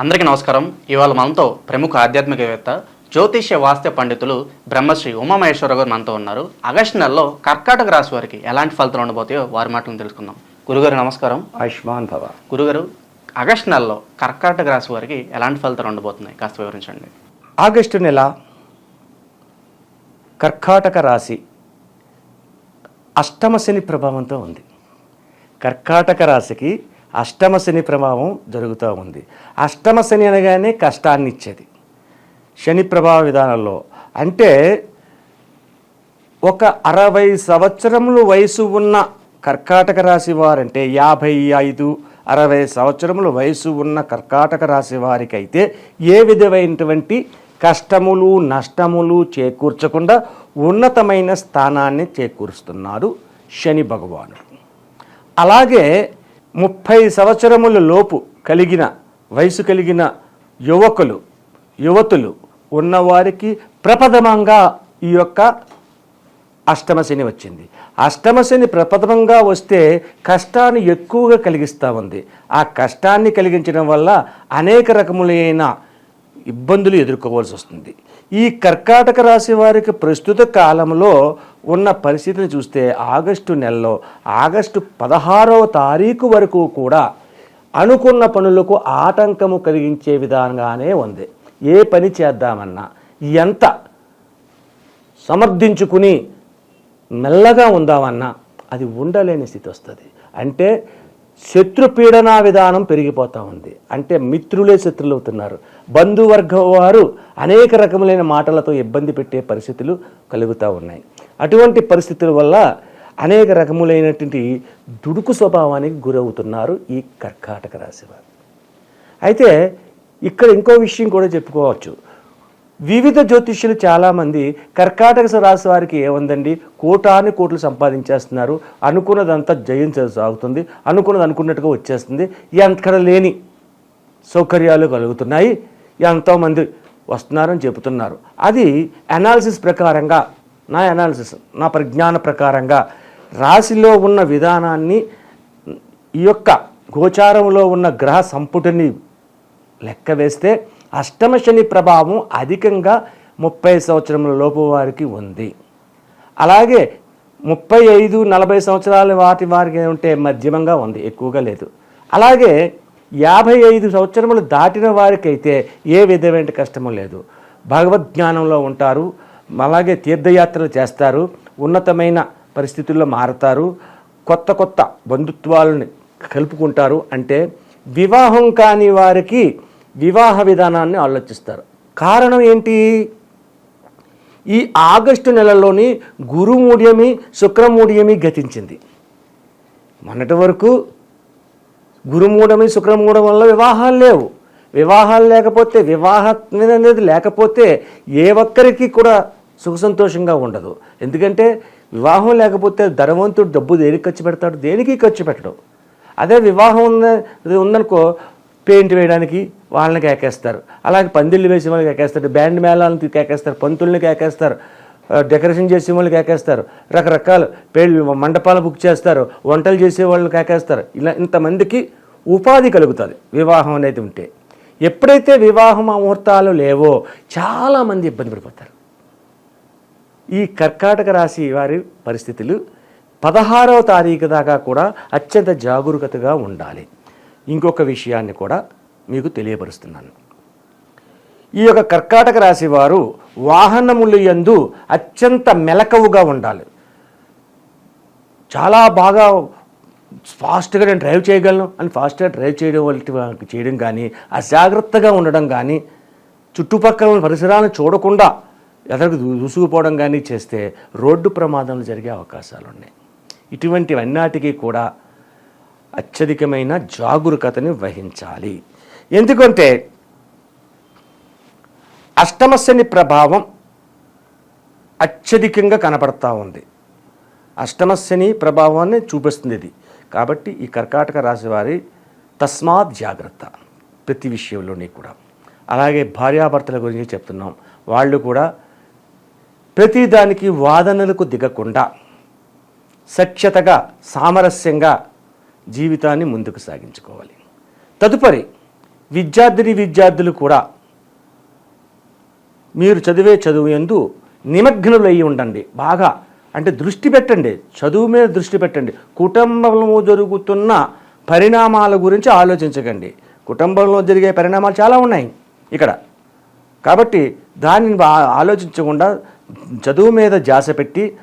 అందరికీ నమస్కారం. ఇవాళ మనతో ప్రముఖ ఆధ్యాత్మికవేత్త జ్యోతిష్య వాస్తవ పండితులు బ్రహ్మశ్రీ ఉమామహేశ్వర గారు మనతో ఉన్నారు. ఆగస్టు నెలలో కర్కాటక రాశి వారికి ఎలాంటి ఫలితాలు ఉండబోతాయో వారి మాటలను తెలుసుకుందాం. గురుగారు నమస్కారం. ఆయుష్మాన్ భవ. గురుగారు ఆగస్టు నెలలో కర్కాటక రాశి వారికి ఎలాంటి ఫలితాలు ఉండబోతున్నాయి? కాస్త వివరించండి. ఆగస్టు నెల కర్కాటక రాశి అష్టమ శని ప్రభావంతో ఉంది. కర్కాటక రాశికి అష్టమ శని ప్రభావం జరుగుతూ ఉంది. అష్టమ శని అనగానే కష్టాన్ని ఇచ్చేది శని ప్రభావ విధానంలో. అంటే ఒక అరవై సంవత్సరములు వయసు ఉన్న కర్కాటక రాశి వారంటే యాభై ఐదు అరవై సంవత్సరముల వయసు ఉన్న కర్కాటక రాశి వారికైతే ఏ విధమైనటువంటి కష్టములు నష్టములు చేకూర్చకుండా ఉన్నతమైన స్థానాన్ని చేకూరుస్తున్నారు శని భగవానుడు. అలాగే ముప్పై సంవత్సరముల లోపు కలిగిన వయసు కలిగిన యువకులు యువతులు ఉన్నవారికి ప్రప్రథమంగా ఈ యొక్క అష్టమశని వచ్చింది. అష్టమశని ప్రప్రథమంగా వస్తే కష్టాన్ని ఎక్కువగా కలిగిస్తూ ఉంది. ఆ కష్టాన్ని కలిగించడం వల్ల అనేక రకములైన ఇబ్బందులు ఎదుర్కోవాల్సి వస్తుంది. ఈ కర్కాటక రాశి వారికి ప్రస్తుత కాలంలో ఉన్న పరిస్థితిని చూస్తే ఆగస్టు నెలలో ఆగస్టు పదహారవ తారీఖు వరకు కూడా అనుకున్న పనులకు ఆటంకము కలిగించే విధానంగానే ఉంది. ఏ పని చేద్దామన్నా ఎంత సమర్థించుకుని మెల్లగా ఉందామన్నా అది ఉండలేని స్థితి వస్తుంది. అంటే శత్రు పీడనా విధానం పెరిగిపోతూ ఉంది. అంటే మిత్రులే శత్రులు అవుతున్నారు బంధువర్గం వారు అనేక రకములైన మాటలతో ఇబ్బంది పెట్టే పరిస్థితులు కలుగుతూ ఉన్నాయి. అటువంటి పరిస్థితుల వల్ల అనేక రకములైనటువంటి దుడుకు స్వభావానికి గురవుతున్నారు ఈ కర్కాటక రాశి వారు. అయితే ఇక్కడ ఇంకో విషయం కూడా చెప్పుకోవచ్చు. వివిధ జ్యోతిష్యులు చాలామంది కర్కాటక రాశి వారికి ఏముందండి? కోటాని కోట్లు సంపాదించేస్తున్నారు. అనుకున్నదంతా జయం సాగుతుంది. అనుకున్నది అనుకున్నట్టుగా వచ్చేస్తుంది. ఎక్కడ లేని సౌకర్యాలు కలుగుతున్నాయి. ఎంతోమంది వస్తున్నారని చెబుతున్నారు. అది అనాలిసిస్ ప్రకారంగా నా అనాలిసిస్ నా ప్రజ్ఞాన ప్రకారంగా రాశిలో ఉన్న విధానాన్ని ఈ యొక్క గోచారంలో ఉన్న గ్రహ సంపుటిని లెక్క వేస్తే అష్టమ శని ప్రభావం అధికంగా ముప్పై సంవత్సరముల లోపు వారికి ఉంది. అలాగే ముప్పై ఐదు నలభై సంవత్సరాల వాటి వారికి ఉంటే మధ్యమంగా ఉంది ఎక్కువగా లేదు. అలాగే యాభై ఐదు సంవత్సరములు దాటిన వారికైతే ఏ విధమైన కష్టము లేదు. భగవద్జ్ఞానంలో ఉంటారు అలాగే తీర్థయాత్రలు చేస్తారు ఉన్నతమైన పరిస్థితుల్లో మారతారు కొత్త కొత్త బంధుత్వాలని కలుపుకుంటారు. అంటే వివాహం కాని వారికి వివాహ విధానాన్ని ఆలోచిస్తారు. కారణం ఏంటి? ఈ ఆగస్టు నెలలోని గురుమూఢ్యమి శుక్రమూఢ్యమి గతించింది. మొన్నటి వరకు గురుమూఢమి శుక్రమూఢం వల్ల వివాహాలు లేవు. వివాహాలు లేకపోతే వివాహం అనేది లేకపోతే ఏ ఒక్కరికి కూడా సుఖ సంతోషంగా ఉండదు. ఎందుకంటే వివాహం లేకపోతే ధనవంతుడు డబ్బు దేనికి ఖర్చు పెడతాడు? దేనికి ఖర్చు పెట్టడు? అదే వివాహం ఉన్న ఉందనుకో పెయింట్ వేయడానికి వాళ్ళని కేకేస్తారు. అలాగే పందిళ్ళు వేసే వాళ్ళకి కేకేస్తారు. బ్యాండ్ మేళాలను కేకేస్తారు. పంతుల్ని కేకేస్తారు. డెకరేషన్ చేసే వాళ్ళు కేకేస్తారు. రకరకాల పెళ్ళి మండపాలు బుక్ చేస్తారు. వంటలు చేసే వాళ్ళని కేకేస్తారు. ఇలా ఇంతమందికి ఉపాధి కలుగుతుంది. వివాహం అనేది ఉంటే. ఎప్పుడైతే వివాహ ముహూర్తాలు లేవో చాలామంది ఇబ్బంది పడిపోతారు. ఈ కర్కాటక రాశి వారి పరిస్థితులు పదహారవ తారీఖు దాకా కూడా అత్యంత జాగరూకతగా ఉండాలి. ఇంకొక విషయాన్ని కూడా మీకు తెలియపరుస్తున్నాను. ఈ యొక్క కర్కాటక రాశి వారు వాహనములు యందు అత్యంత మెలకవుగా ఉండాలి. చాలా బాగా ఫాస్ట్గా నేను డ్రైవ్ చేయగలను అని ఫాస్ట్గా డ్రైవ్ చేయడం వంటి చేయడం కానీ అజాగ్రత్తగా ఉండడం కానీ చుట్టుపక్కల ఉన్న పరిసరాలను చూడకుండా ఎదరికి దూసుకుపోవడం కానీ చేస్తే రోడ్డు ప్రమాదాలు జరిగే అవకాశాలు ఉన్నాయి ఇటువంటివన్నిటికీ కూడా అత్యధికమైన జాగరూకతని వహించాలి. ఎందుకంటే అష్టమశని ప్రభావం అత్యధికంగా కనపడతా ఉంది. అష్టమశని ప్రభావాన్ని చూపిస్తుంది ఇది. కాబట్టి ఈ కర్కాటక రాశి వారి తస్మాత్ జాగ్రత్త ప్రతి విషయంలోని కూడా. అలాగే భార్యాభర్తల గురించి చెప్తున్నాం. వాళ్ళు కూడా ప్రతిదానికి వాదనలకు దిగకుండా సఖ్యతగా సామరస్యంగా జీవితాన్ని ముందుకు సాగించుకోవాలి. తదుపరి విద్యార్థిని విద్యార్థులు కూడా మీరు చదివే చదువు ఎందు నిమగ్నులయ్యి ఉండండి. బాగా అంటే దృష్టి పెట్టండి. చదువు మీద దృష్టి పెట్టండి. కుటుంబంలో జరుగుతున్న పరిణామాల గురించి ఆలోచించకండి. కుటుంబంలో జరిగే పరిణామాలు చాలా ఉన్నాయి ఇక్కడ. కాబట్టి దానిని ఆలోచించకుండా చదువు మీద జాస పెట్టి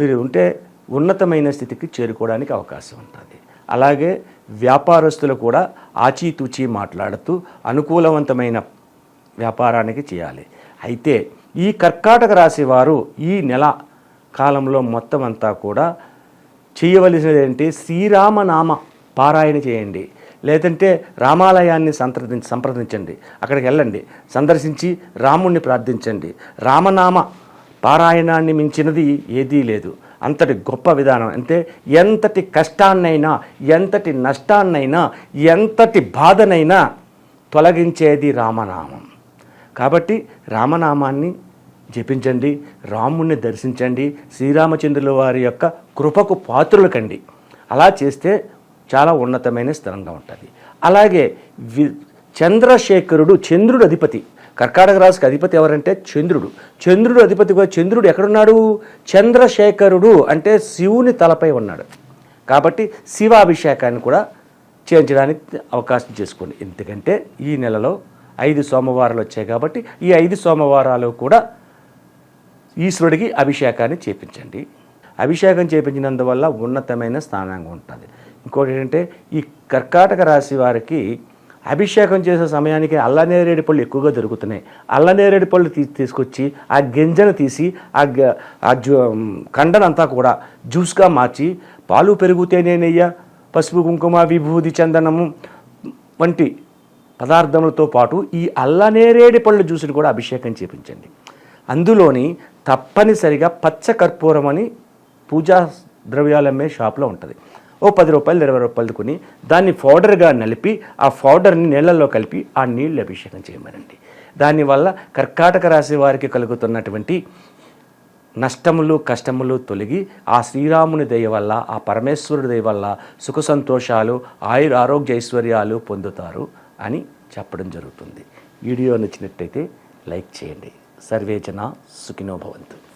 మీరు ఉంటే ఉన్నతమైన స్థితికి చేరుకోవడానికి అవకాశం ఉంటుంది. అలాగే వ్యాపారస్తులు కూడా ఆచితూచి మాట్లాడుతూ అనుకూలవంతమైన వ్యాపారానికి చేయాలి. అయితే ఈ కర్కాటక రాశి వారు ఈ నెల కాలంలో మొత్తం అంతా కూడా చేయవలసినది ఏంటి? శ్రీరామనామ పారాయణ చేయండి. లేదంటే రామాలయాన్ని సంప్రదించి సంప్రదించండి. అక్కడికి వెళ్ళండి. సందర్శించి రాముణ్ణి ప్రార్థించండి. రామనామ పారాయణాన్ని మించినది ఏదీ లేదు. అంతటి గొప్ప విధానం. అంటే ఎంతటి కష్టాన్నైనా ఎంతటి నష్టాన్నైనా ఎంతటి బాధనైనా తొలగించేది రామనామం. కాబట్టి రామనామాన్ని జపించండి రాముణ్ణి దర్శించండి శ్రీరామచంద్రుల వారి యొక్క కృపకు పాత్రులు కండి అలా చేస్తే చాలా ఉన్నతమైన స్థలంగా ఉంటుంది. అలాగే వి చంద్రశేఖరుడు చంద్రుడు అధిపతి. కర్కాటక రాశికి అధిపతి ఎవరంటే చంద్రుడు. చంద్రుడు అధిపతి కూడా చంద్రుడు ఎక్కడున్నాడు? చంద్రశేఖరుడు అంటే శివుని తలపై ఉన్నాడు. కాబట్టి శివాభిషేకాన్ని కూడా చేయించడానికి అవకాశం చేసుకోండి. ఎందుకంటే ఈ నెలలో ఐదు సోమవారాలు వచ్చాయి కాబట్టి ఈ ఐదు సోమవారాలు కూడా ఈశ్వరుడికి అభిషేకాన్ని చేపించండి. అభిషేకం చేపించినందువల్ల ఉన్నతమైన స్థానంగా ఉంటుంది. ఇంకోటి ఏంటంటే ఈ కర్కాటక రాశి వారికి అభిషేకం చేసే సమయానికి అల్లనేరేడు పళ్ళు ఎక్కువగా దొరుకుతున్నాయి. అల్లనేరేడు పళ్ళు తీ తీసుకొచ్చి ఆ గింజను తీసి ఆ గ- ఆ కండనంతా కూడా జ్యూస్గా మార్చి పాలు పెరుగుతేనే నెయ్య పసుపు కుంకుమ విభూది చందనము వంటి పదార్థములతో పాటు ఈ అల్లనేరేడి పళ్ళు జ్యూస్ని కూడా అభిషేకం చేపించండి. అందులోని తప్పనిసరిగా పచ్చ కర్పూరం అని పూజా ద్రవ్యాలమ్మే షాప్లో ఉంటుంది. ఓ పది రూపాయలు ఇరవై రూపాయలు కొని దాన్ని పౌడర్గా నలిపి ఆ పౌడర్ని నీళ్ళల్లో కలిపి ఆ నీళ్ళు అభిషేకం చేయమనండి. దానివల్ల కర్కాటక రాశి వారికి కలుగుతున్నటువంటి నష్టములు కష్టములు తొలగి ఆ శ్రీరాముని దయ వల్ల ఆ పరమేశ్వరుడి దయ వల్ల సుఖ సంతోషాలు ఆయుర ఆరోగ్య ఐశ్వర్యాలు పొందుతారు అని చెప్పడం జరుగుతుంది. వీడియో నచ్చినట్టయితే లైక్ చేయండి. సర్వేజన సుఖినోభవంతు